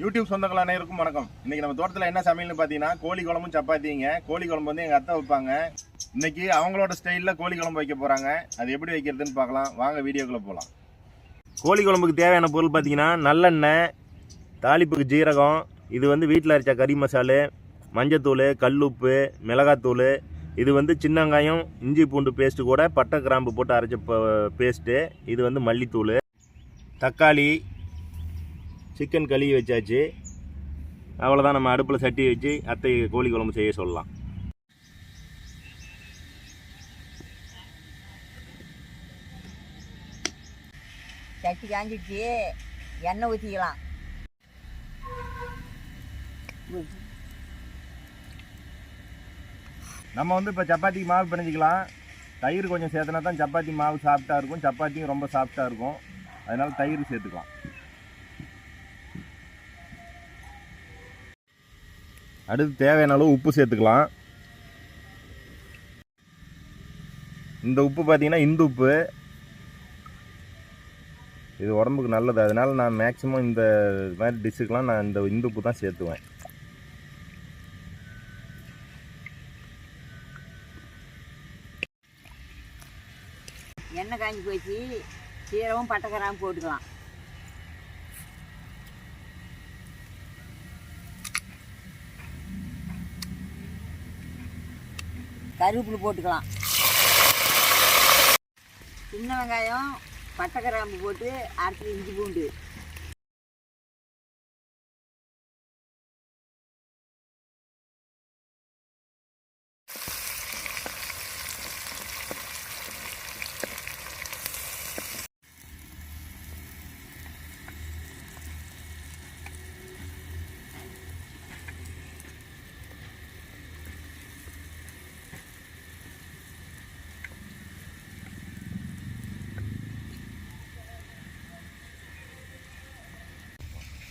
YouTube சொந்தங்கள் அனைவருக்கும் வணக்கம். இன்னைக்கு நம்ம தோட்டத்தில் என்ன சமையல்னு பார்த்தீங்கன்னா கோழி குழம்பும் சப்பாத்திங்க. கோழி குழம்பு வந்து எங்கள் அத்தை வைப்பாங்க. இன்னைக்கு அவங்களோட ஸ்டைலில் கோழி குழம்பு வைக்க போகிறாங்க அது எப்படி வைக்கிறதுன்னு பார்க்கலாம். வாங்க வீடியோக்குள்ளே போகலாம் கோழி குழம்புக்கு தேவையான பொருள் பார்த்தீங்கன்னா நல்லெண்ணெய் தாளிப்புக்கு ஜீரகம் இது வந்து வீட்டில் அரைச்ச கறி மசாலு மஞ்சத்தூள் கல்லுப்பு மிளகாத்தூள் இது வந்து சின்ன வெங்காயம் இஞ்சி பூண்டு பேஸ்ட்டு கூட பட்டை கிராம்பு போட்டு அரைச்ச பேஸ்ட்டு இது வந்து மல்லித்தூள் தக்காளி சிக்கன் கழுவி வச்சாச்சு. அவ்வளோதான் நம்ம அடுப்பில் சட்டி வச்சு அத்தை கோழி குழம்பு செய்ய சொல்லலாம். சட்டி காஞ்சிடுச்சு. எண்ணெய் ஊற்றிக்கலாம் நம்ம வந்து இப்போ சப்பாத்திக்கு மாவு பிணைஞ்சிக்கலாம். தயிர் கொஞ்சம் சேர்த்துனா தான் சப்பாத்தி மாவு சாஃப்டாக இருக்கும். சப்பாத்தியும் ரொம்ப சாஃப்டாக இருக்கும். அதனால தயிர் சேர்த்துக்கலாம். அடுத்து தேவையான அளவு உப்பு சேர்த்துக்கலாம். இந்த உப்பு பார்த்தீங்கன்னா இந்து உப்பு. இது உடம்புக்கு நல்லது. அதனால் நான் மேக்ஸிமம் இந்த மாதிரி டிஷ்ஷுக்கெலாம் நான் இந்த இந்து உப்பு தான் சேர்த்துவேன். எண்ணெய் காஞ்சி போச்சு. சீரகம் பட்டை கிராம்பு போட்டுக்கலாம். கருவேப்பிலை போட்டுக்கலாம். சின்ன வெங்காயம் பட்டை கிராம்பு போட்டு அரைச்சி இஞ்சி பூண்டு.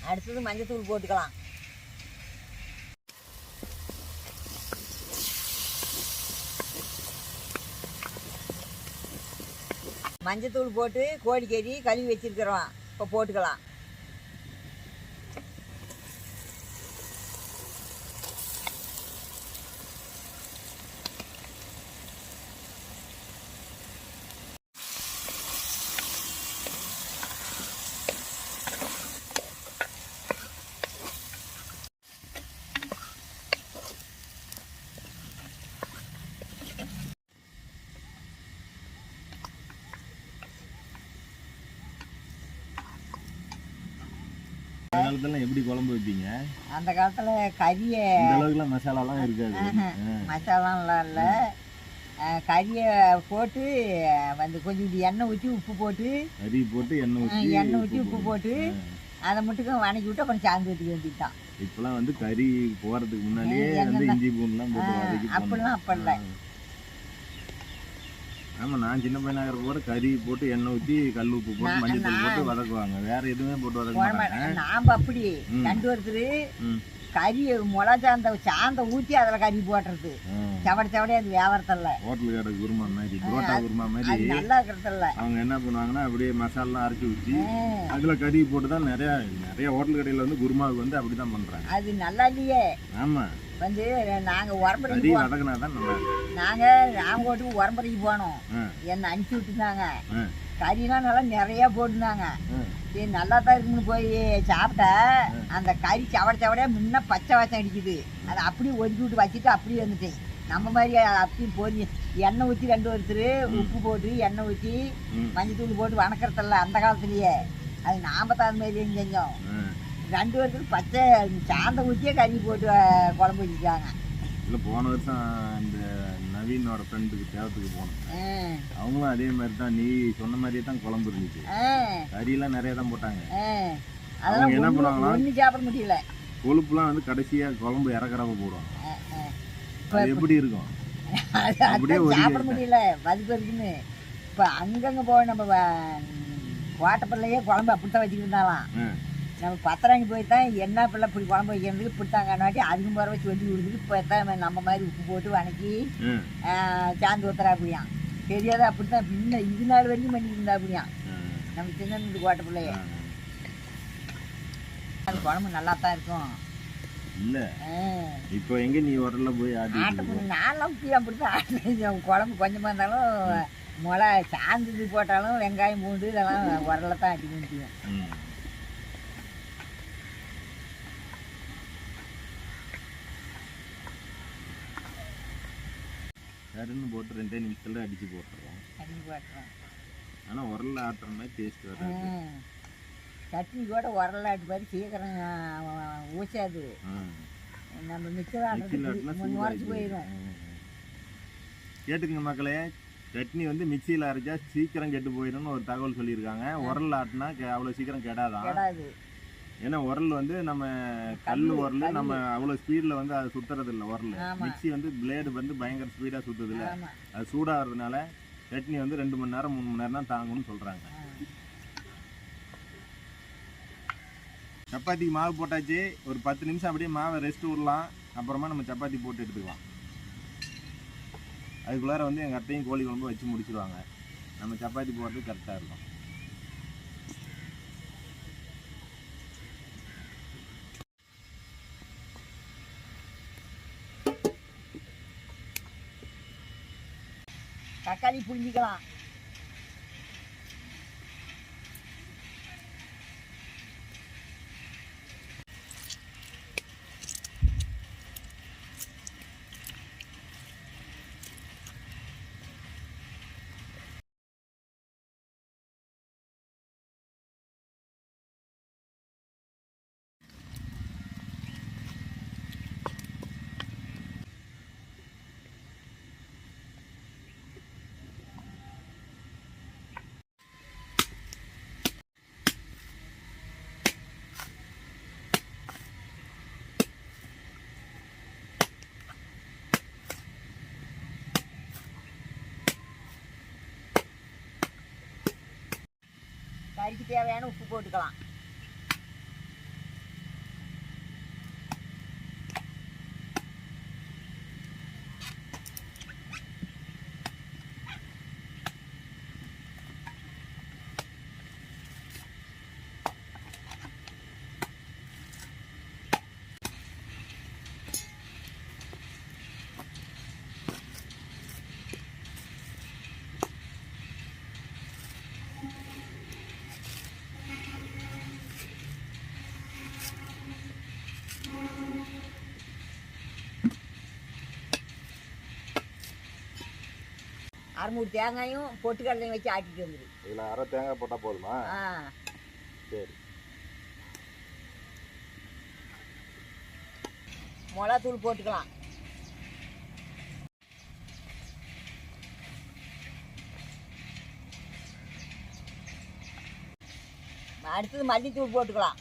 அடுத்தது மஞ்சத்தூள் போட்டுக்கலாம். மஞ்சத்தூள் போட்டு கோழிக்கறி கழுவி வச்சிருக்கிறோம். இப்போ போட்டுக்கலாம். காலத்துல எப்படி குழம்பு வைப்பீங்க? அந்த காலத்தில் கறியை இந்த அளவுக்குலாம் மசாலாலாம் இருக்காது. மசாலாலாம் இல்லை. கறியை போட்டு வந்து கொஞ்சம் எண்ணெய் ஊற்றி உப்பு போட்டு கறி போட்டு எண்ணெய் ஊற்றி எண்ணெய் ஊற்றி உப்பு போட்டு. அதை மட்டும் வணக்கி விட்டு அப்புறம் சாந்து ஊற்றி வேண்டியதுதான். இப்பெல்லாம் வந்து கறி போறதுக்கு முன்னாடியே வந்து இஞ்சி பூண்டுலாம் போட்டு அப்படிலாம் அப்ப இல்லை. பண்ணணும். ஆமா நான் சின்ன பையனா இருக்கிற கூட கறி போட்டு எண்ணெய் ஊற்றி கல் உப்பு போட்டு மஞ்சள் தூள் போட்டு வதக்குவாங்க. வேற எதுவுமே போட்டு வதக்க மாட்டாங்க. நாம் அப்படி. ரெண்டு ஒருத்தர். கறி முளை சாந்த சாந்த ஊற்றி அதில் கறி போட்டுறது ஆ. செவட செவடே அது வியாபாரத்தில் ஹோட்டல் கடை குருமா மாதிரி புரோட்டா குருமா மாதிரி. நல்லா இருக்கிறதில்ல அவங்க என்ன பண்ணுவாங்கன்னா அப்படியே மசாலாம் அரைச்சி ஊற்றி அதுல கறி போட்டு தான் நிறைய நிறைய ஹோட்டல் கடையில வந்து குருமாவுக்கு வந்து அப்படிதான் பண்றாங்க. அது நல்லா இல்லையே. ஆமா. வந்து நாங்கள் உரம்பரைக்கு. நாங்கள் ராமகோட்டுக்கு உரம்பரைக்கு போனோம். என்னை அனுப்பிச்சி விட்டுருந்தாங்க. கறிலாம் நல்லா நிறையா போட்டுருந்தாங்க. சரி நல்லா தான் இருக்குன்னு போய் சாப்பிட்டா. அந்த கறி சவட சவடையா முன்ன பச்சை வாசம் அடிக்குது. அதை அப்படியே ஒதுக்கி விட்டு வச்சுட்டு அப்படியே வந்துட்டேன். நம்ம மாதிரி அப்படி போய் எண்ணெய் ஊற்றி ரெண்டு ஒருத்தர் உப்பு போட்டு எண்ணெய் ஊற்றி ம், மஞ்சத்தூள் போட்டு வணக்கறதில்ல அந்த காலத்துலயே. அது நாம தான் மாதிரி செஞ்சோம். ரெண்டு ஒருத்தர் பச்சை சாந்த ஊற்றியே கறி போட்டு குழம்பு வச்சுட்டாங்க இல்ல போன வருஷம் இந்த நவீனோட ஃப்ரெண்டுக்கு தேவத்துக்கு போனோம். அவங்களும் அதே மாதிரி தான் நீ சொன்ன மாதிரியே தான் குழம்பு இருந்துச்சு. கறியெல்லாம் நிறைய தான் போட்டாங்க. அதெல்லாம் என்ன பண்ணுவாங்களா? ஒண்ணு சாப்பிட முடியல. கொழுப்புலாம் வந்து கடைசியா குழம்பு இறக்குறப்ப போடுவாங்க. எப்படி இருக்கும்? அப்படியே சாப்பிட. முடியல. வதுக்கு வதுக்குன்னு இப்போ அங்கங்கே போய் நம்ம வ- கோட்டைப்பிள்ளையே குழம்பு அப்படித்தான் வச்சுக்கிட்டு இருந்தாலாம். நம்ம பத்திராங்கி போய் தான் என்ன பிள்ளை இப்படி குழம்பு வைக்கிறதுக்கு இப்படித்தாங்கன்னாட்டி அதுக்கு முறை வச்சு வச்சு கொடுத்துட்டு இப்போ தான் நம்ம மாதிரி உப்பு போட்டு வணக்கி சாந்து ஊத்துறா அப்படியாம் தெரியாத அப்படி தான் இன்னும் இது நாள் வரைக்கும் பண்ணிட்டு இருந்தா அப்படியாம் ம், நம்ம சின்ன கோட்டை பிள்ளைய. அது குழம்பு நல்லா தான் இருக்கும். இல்ல. இப்போ எங்க நீ உரல்ல போய் ஆட்டி நான்லாம் இப்படி அப்படி தான் ஆட்டுறேன் குழம்பு கொஞ்சமாக இருந்தாலும் மிளகா சாந்தது போட்டாலும் வெங்காயம் பூண்டு இதெல்லாம் உரல தான் ஆட்டி முடியும் ம். கருன்னு போட்டு ரெண்டே நிமிஷத்துல அடிச்சு போட்டுறோம் தண்ணி போட்டுறோம் ஆனா உரல்ல ஆட்டுறோம்னா டேஸ்ட் வராது. சட்னி கூட உரலாட்டு மாதிரி சீக்கிரம் ஊசாது. நம்ம உரைச்சி சூடாகி போயிடும். கேட்டுக்குங்க மக்களே சட்னி வந்து மிக்சியில் அரைச்சா சீக்கிரம் கெட்டு போயிடும்னு ஒரு தகவல் சொல்லியிருக்காங்க. உரல் ஆட்டினா அவ்வளோ சீக்கிரம் கெடாதான் கெடாது. ஏன்னா உரல் வந்து நம்ம கல் உரல். நம்ம அவ்வளோ ஸ்பீடில் வந்து அது சுத்துறது இல்லை உரல். மிக்ஸி வந்து பிளேடு வந்து பயங்கர ஸ்பீடாக சுத்துது இல்லை. அது சூடாகிறதுனால சட்னி வந்து ரெண்டு மணி நேரம் மூணு மணி நேரம் தான் தாங்கும்னு சொல்கிறாங்க சப்பாத்திக்கு மாவு போட்டாச்சு. ஒரு பத்து நிமிஷம் அப்படியே மாவை ரெஸ்ட் விடலாம். அப்புறமா நம்ம சப்பாத்தி போட்டு எடுத்துக்கலாம். அதுக்குள்ளார வந்து எங்கள் அத்தையும் கோழி குழம்பு வச்சு முடிச்சிருவாங்க. நம்ம சப்பாத்தி போடுறது கரெக்டாக இருக்கும். Kali pun. தேவையான உப்பு போட்டுக்கலாம். அரைமூடி தேங்காயும் பொட்டுக்கடலையும் வச்சு ஆட்டிட்டு வந்துடு இதில் அரை தேங்காய் போட்டால் போதுமா? ஆ. சரி. மிளகாத்தூள் போட்டுக்கலாம். அடுத்தது மல்லித்தூள் போட்டுக்கலாம்.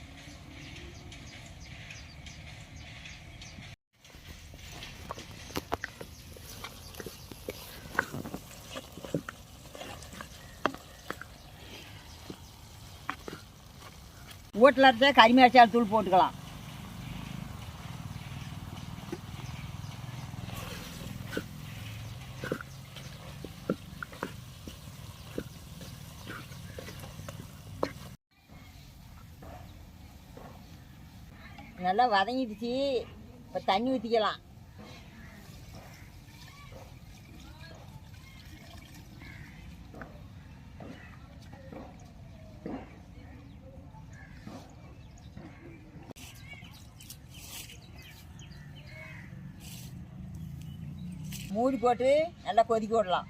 வீட்டில் இருந்தே கரிமியாச்சால் தூள் போட்டுக்கலாம். நல்லா வதங்கிடுச்சு. இப்போ தண்ணி ஊற்றிக்கலாம் மூடி போட்டு நல்லா கொதிக்க விடலாம்.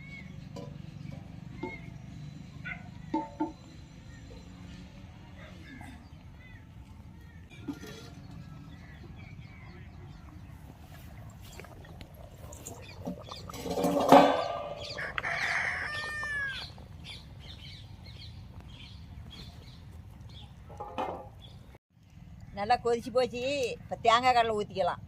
நல்லா கொதிச்சு போச்சு. இப்போ தேங்காய் கடலை ஊற்றிக்கலாம்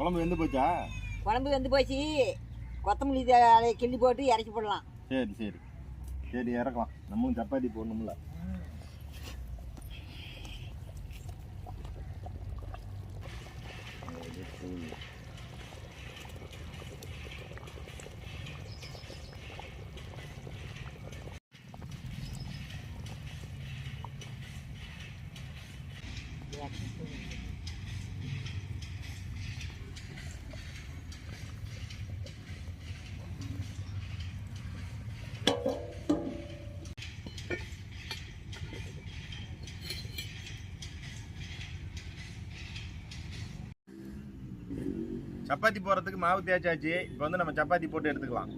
குழம்பு வெந்து போச்சா? குழம்பு வெந்து போச்சு. கொத்தமல்லி தழை கிள்ளி போட்டு இறக்கி போடலாம். சரி சரி. சரி இறக்கலாம். நம்மளும் சப்பாத்தி போடணும்ல. சப்பாத்தி போடுறதுக்கு மாவு தேய்ச்சாச்சு இப்போ வந்து நம்ம சப்பாத்தி போட்டு எடுத்துக்கலாம்.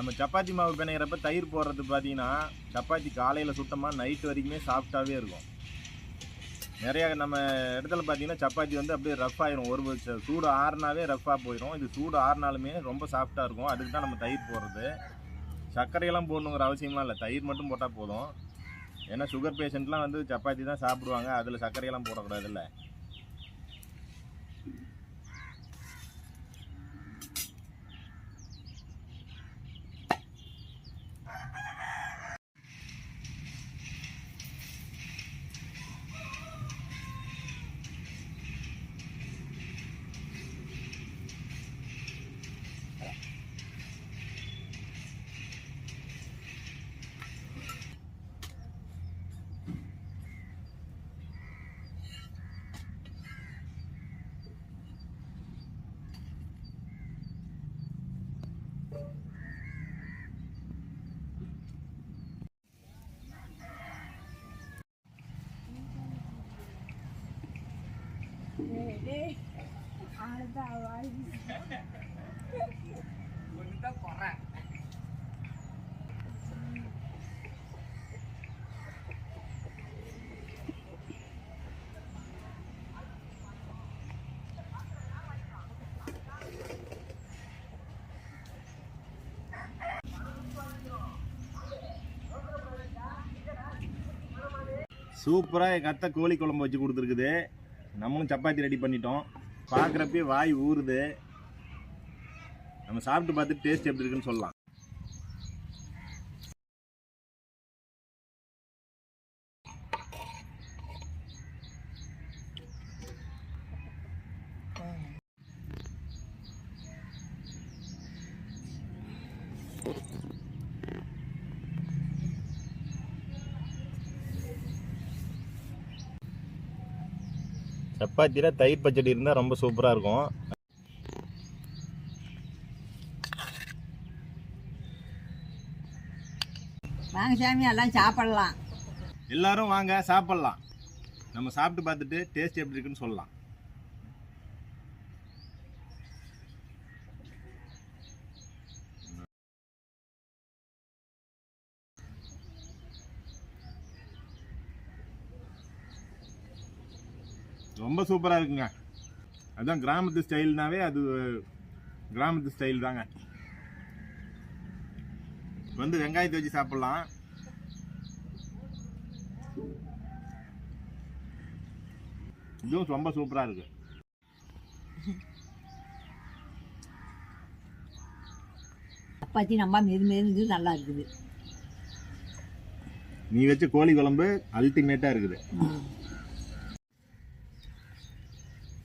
நம்ம சப்பாத்தி மாவு பிணையிறப்ப தயிர் போடுறது பார்த்தீங்கன்னா சப்பாத்தி காலையில் சுத்தமாக நைட் வரைக்குமே சாஃப்டாகவே இருக்கும். நிறையா நம்ம இடத்துல பார்த்தீங்கன்னா சப்பாத்தி வந்து அப்படியே ரஃப் ஆயிரும். ஒரு வருஷம் சூடு ஆறுனாவே ரஃப்பாக போயிடும் இது சூடு ஆறுனாலுமே ரொம்ப சாஃப்டாக இருக்கும். அதுக்கு தான் நம்ம தயிர் போடுறது. சர்க்கரையெல்லாம் போடணுங்கிற அவசியம்லாம் இல்லை. தயிர் மட்டும் போட்டால் போதும். ஏன்னா சுகர் பேஷண்ட்லாம் வந்து சப்பாத்தி தான் சாப்பிடுவாங்க. அதில் சர்க்கரையெல்லாம் போடக்கூடாது இல்லை. சூப்பராக எங்கள் அத்தை கோழி குழம்பு வச்சு கொடுத்துருக்குது. நம்மளும் சப்பாத்தி ரெடி பண்ணிட்டோம். பார்க்குறப்பே வாய் ஊறுது. நம்ம சாப்பிட்டு பார்த்துட்டு டேஸ்ட் எப்படி இருக்குன்னு சொல்லலாம். சப்பாத்தியில் தயிர் பச்சடி இருந்தால் ரொம்ப சூப்பராக இருக்கும். வாங்க சாமி எல்லாம் சாப்பிடலாம். எல்லாரும் வாங்க சாப்பிட்லாம். நம்ம சாப்பிட்டு பார்த்துட்டு டேஸ்ட் எப்படி இருக்குன்னு சொல்லலாம். ரொம்ப சூப்பராக இருக்குங்க. அதுதான் கிராமத்து ஸ்டைல்னாவே அது கிராமத்து ஸ்டைல் தாங்க. வந்து வெங்காயத்தை வச்சு சாப்பிட்லாம். இதுவும் ரொம்ப சூப்பராக இருக்கு. சப்பாத்தி நம்ம மெது மெதுங்கிறது நல்லா இருக்குது. நீ வச்ச கோழி குழம்பு அல்டிமேட்டாக இருக்குது.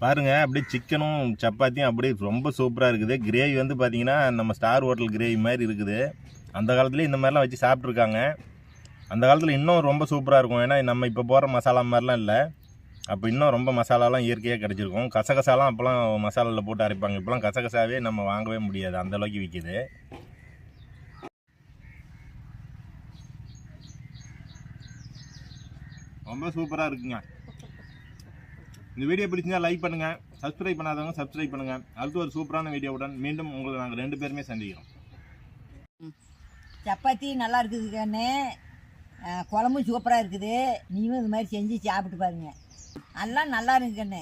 பாருங்க அப்படியே சிக்கனும் சப்பாத்தியும் அப்படியே ரொம்ப சூப்பராக இருக்குது. கிரேவி வந்து பார்த்தீங்கன்னா நம்ம ஸ்டார் ஹோட்டல் கிரேவி மாதிரி இருக்குது. அந்த காலத்துலேயே இந்த மாதிரிலாம் வச்சு சாப்பிட்ருக்காங்க அந்த காலத்தில் இன்னும் ரொம்ப சூப்பராக இருக்கும். ஏன்னா நம்ம இப்போ போகிற மசாலா மாதிரிலாம் இல்லை. அப்போ இன்னும் ரொம்ப மசாலாலாம் இயற்கையாக கிடச்சிருக்கும். கசகசாலாம் அப்போலாம் மசாலாவில் போட்டு அரைப்பாங்க. இப்போலாம் கசகசாவே நம்ம வாங்கவே முடியாது. அந்த அளவுக்கு விற்கிது ரொம்ப சூப்பராக இருக்குங்க. இந்த வீடியோ பிடிச்சிருந்தா லைக் பண்ணுங்கள் சப்ஸ்கிரைப் பண்ணாதவங்க சப்ஸ்கிரைப் பண்ணுங்க. அடுத்து ஒரு சூப்பரான வீடியோவுடன் மீண்டும் உங்களை நாங்கள் ரெண்டு பேருமே சந்திக்கிறோம். சப்பாத்தி நல்லா இருக்குது கண்ணு. குழம்பும் சூப்பராக இருக்குது. நீங்களும் இது மாதிரி செஞ்சு சாப்பிட்டு பாருங்க. எல்லாம் நல்லா இருக்குது கண்ணு.